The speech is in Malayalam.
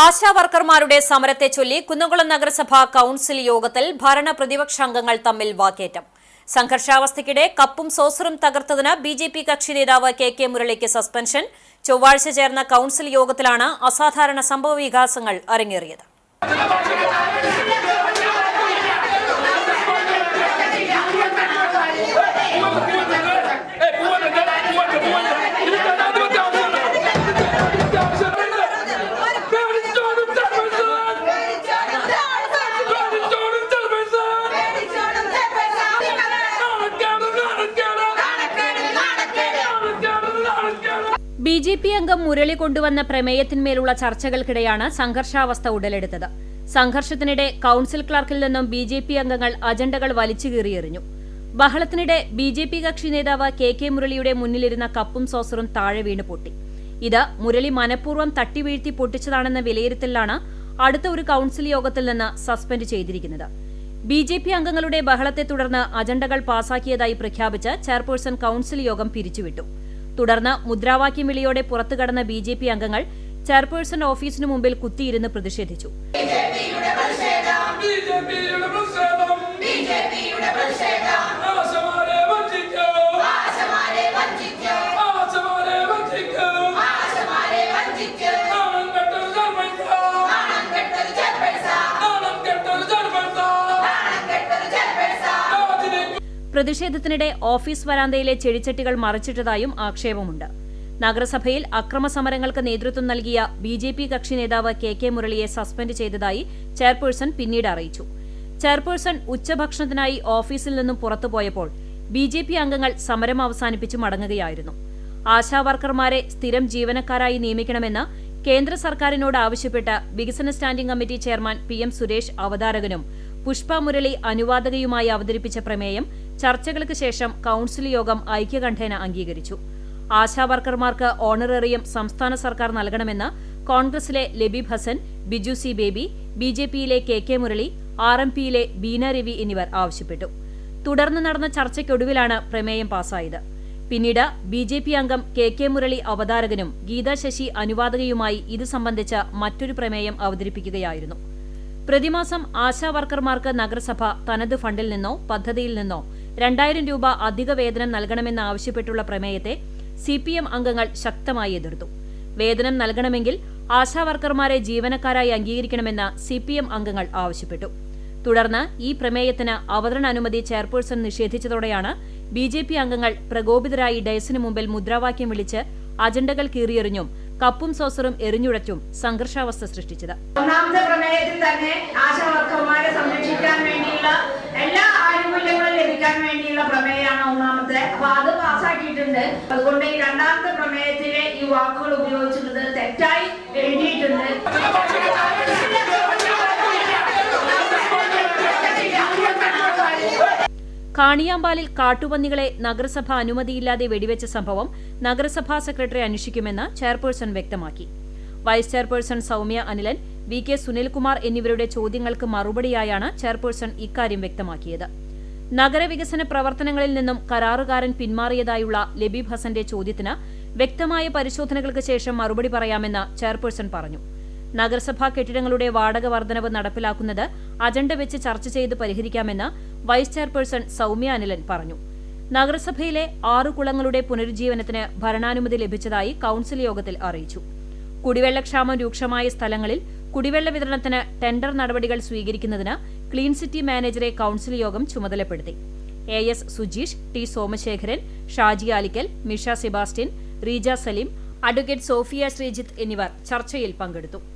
ആശാ വർക്കർമാരുടെ സമരത്തെ ചൊല്ലി കുന്നംകുളം നഗരസഭ കൌൺസിൽ യോഗത്തിൽ ഭരണ അംഗങ്ങൾ തമ്മിൽ വാക്കേറ്റം. സംഘർഷാവസ്ഥയ്ക്കിടെ കപ്പും സോസറും തകർത്തതിന് ബി ജെ പി കക്ഷി നേതാവ് കെ കെ മുരളിക്ക് സസ്പെൻഷൻ. ചൊവ്വാഴ്ച ചേർന്ന കൌൺസിൽ യോഗത്തിലാണ് അസാധാരണ സംഭവ വികാസങ്ങൾ അരങ്ങേറിയത്. ബി ജെ പി അംഗം മുരളി കൊണ്ടുവന്ന പ്രമേയത്തിന്മേലുള്ള ചർച്ചകൾക്കിടെയാണ് സംഘർഷാവസ്ഥ ഉടലെടുത്തത്. സംഘർഷത്തിനിടെ കൌൺസിൽ ക്ലർക്കിൽ നിന്നും ബി ജെ പി അംഗങ്ങൾ അജണ്ടകൾ വലിച്ചു കീറിയെറിഞ്ഞു ബഹളത്തിനിടെ ബി ജെ പി കക്ഷി നേതാവ് കെ കെ മുരളിയുടെ മുന്നിലിരുന്ന കപ്പും സോസറും താഴെ വീണ് പൊട്ടി. ഇത് മുരളി മനഃപൂർവം തട്ടിവീഴ്ത്തി പൊട്ടിച്ചതാണെന്ന വിലയിരുത്തലിലാണ് അടുത്ത ഒരു കൌൺസിൽ യോഗത്തിൽ നിന്ന് സസ്പെൻഡ് ചെയ്തിരിക്കുന്നത്. ബി ജെ പി അംഗങ്ങളുടെ ബഹളത്തെ തുടർന്ന് അജണ്ടകൾ പാസാക്കിയതായി പ്രഖ്യാപിച്ച് ചെയർപേഴ്സൺ കൌൺസിൽ യോഗം പിരിച്ചുവിട്ടു. തുടർന്ന് മുദ്രാവാക്യം വിളിയോടെ പുറത്തുകടന്ന ബി ജെ പി അംഗങ്ങൾ ചെയർപേഴ്സൺ ഓഫീസിനു മുമ്പിൽ കുത്തിയിരുന്ന് പ്രതിഷേധിച്ചു. പ്രതിഷേധത്തിനിടെ ഓഫീസ് വരാന്തയിലെ ചെടിച്ചട്ടികൾ മറിച്ചിട്ടതായും ആക്ഷേപമുണ്ട്. നഗരസഭയിൽ അക്രമസമരങ്ങൾക്ക് നേതൃത്വം നൽകിയ ബി ജെ പി കക്ഷി നേതാവ് കെ കെ മുരളിയെ സസ്പെൻഡ് ചെയ്തതായി ചെയർപേഴ്സൺ പിന്നീട് അറിയിച്ചു. ചെയർപേഴ്സൺ ഉച്ചഭക്ഷണത്തിനായി ഓഫീസിൽ നിന്നും പുറത്തുപോയപ്പോൾ ബി ജെ പി അംഗങ്ങൾ സമരം അവസാനിപ്പിച്ച് മടങ്ങുകയായിരുന്നു. ആശാവർക്കർമാരെ സ്ഥിരം ജീവനക്കാരായി നിയമിക്കണമെന്ന് കേന്ദ്ര സർക്കാരിനോട് ആവശ്യപ്പെട്ട് വികസന standing committee chairman P M Suresh അവതാരകനും Pushpa Murali അനുവാദകയുമായി അവതരിപ്പിച്ച പ്രമേയം ചർച്ചകൾക്ക് ശേഷം കൌൺസിൽ യോഗം ഐക്യകണ്ഠേന അംഗീകരിച്ചു. ആശാവർക്കർമാർക്ക് ഓണറേറിയം സംസ്ഥാന സർക്കാർ നൽകണമെന്ന് കോൺഗ്രസിലെ Labeeb Hassan Biju C Baby B J പിയിലെ K K Murali R M പിയിലെ ബീന രവി എന്നിവർ ആവശ്യപ്പെട്ടു. തുടർന്ന് നടന്ന ചർച്ചയ്ക്കൊടുവിലാണ് പ്രമേയം പാസായത്. പിന്നീട് ബി ജെ പി അംഗം കെ കെ മുരളി അവതാരകനും ഗീതാ ശശി അനുവാദകയുമായി ഇത് സംബന്ധിച്ച മറ്റൊരു പ്രമേയം അവതരിപ്പിക്കുകയായിരുന്നു. പ്രതിമാസം ആശാ വർക്കർമാർക്ക് നഗരസഭ തനത് ഫണ്ടിൽ നിന്നോ പദ്ധതിയിൽ നിന്നോ രണ്ടായിരം രൂപ അധിക വേതനം നൽകണമെന്ന് ആവശ്യപ്പെട്ടുള്ള പ്രമേയത്തെ സി പി എം അംഗങ്ങൾ ശക്തമായി എതിർത്തു. വേതനം നൽകണമെങ്കിൽ ആശാ വർക്കർമാരെ ജീവനക്കാരായി അംഗീകരിക്കണമെന്ന് സി പി എം അംഗങ്ങൾ ആവശ്യപ്പെട്ടു. തുടർന്ന് ഈ പ്രമേയത്തിന് അവതരണാനുമതി ചെയർപേഴ്സൺ നിഷേധിച്ചതോടെയാണ് ബി ജെ പി അംഗങ്ങൾ പ്രകോപിതരായി ഡയസിനു മുമ്പിൽ മുദ്രാവാക്യം വിളിച്ച് അജണ്ടകൾ കീറിയെറിഞ്ഞും കപ്പും സോസറും എറിഞ്ഞുടച്ചും സംഘർഷാവസ്ഥ സൃഷ്ടിച്ചത്. ഒന്നാമത്തെ പ്രമേയത്തിൽ തന്നെ ആശാ വർക്കർമാരെ സംരക്ഷിക്കാൻ വേണ്ടിയുള്ള എല്ലാ ആനുകൂല്യങ്ങളും ലഭിക്കാൻ വേണ്ടിയുള്ള പ്രമേയമാണ് ഒന്നാമത്തെ. അപ്പൊ അത് പാസ്സാക്കിയിട്ടുണ്ട്. അതുകൊണ്ട് ഈ രണ്ടാമത്തെ പ്രമേയത്തിലെ ഈ വാക്കുകൾ ഉപയോഗിച്ചിട്ടുണ്ട് തെറ്റായി എഴുതിയിട്ടുണ്ട്. കാണിയാമ്പാലിൽ കാട്ടുപന്നികളെ നഗരസഭ അനുമതിയില്ലാതെ വെടിവെച്ച സംഭവം നഗരസഭാ സെക്രട്ടറി അന്വേഷിക്കുമെന്ന് ചെയർപേഴ്സൺ വ്യക്തമാക്കി. Vice chairperson Soumya Anilan V K Sunilkumar എന്നിവരുടെ ചോദ്യങ്ങൾക്ക് മറുപടിയായാണ് ചെയർപേഴ്സൺ ഇക്കാര്യം വ്യക്തമാക്കിയത്. നഗരവികസന പ്രവർത്തനങ്ങളിൽ നിന്നും കരാറുകാരൻ പിന്മാറിയതായുള്ള ലബീബ് ഹസന്റെ ചോദ്യത്തിന് വ്യക്തമായ പരിശോധനകൾക്ക് ശേഷം മറുപടി പറയാമെന്ന് ചെയർപേഴ്സൺ പറഞ്ഞു. നഗരസഭാ കെട്ടിടങ്ങളുടെ വാടക വർധനവ് നടപ്പിലാക്കുന്നത് അജണ്ട വെച്ച് ചർച്ച ചെയ്ത് പരിഹരിക്കാമെന്ന് വൈസ് ചെയർപേഴ്സൺ സൗമ്യ അനിലൻ പറഞ്ഞു. നഗരസഭയിലെ ആറു കുളങ്ങളുടെ പുനരുജ്ജീവനത്തിന് ഭരണാനുമതി ലഭിച്ചതായി കൌൺസിൽ യോഗത്തിൽ അറിയിച്ചു. കുടിവെള്ളക്ഷാമം രൂക്ഷമായ സ്ഥലങ്ങളിൽ കുടിവെള്ള വിതരണത്തിന് ടെൻഡർ നടപടികൾ സ്വീകരിക്കുന്നതിന് ക്ലീൻ സിറ്റി മാനേജറെ കൌൺസിൽ യോഗം ചുമതലപ്പെടുത്തി. A S Sujeesh T Somasekharan Shaji Alikkal Misha Sebastian Reeja Saleem advocate Sophia Sreejith എന്നിവർ ചർച്ചയിൽ പങ്കെടുത്തു.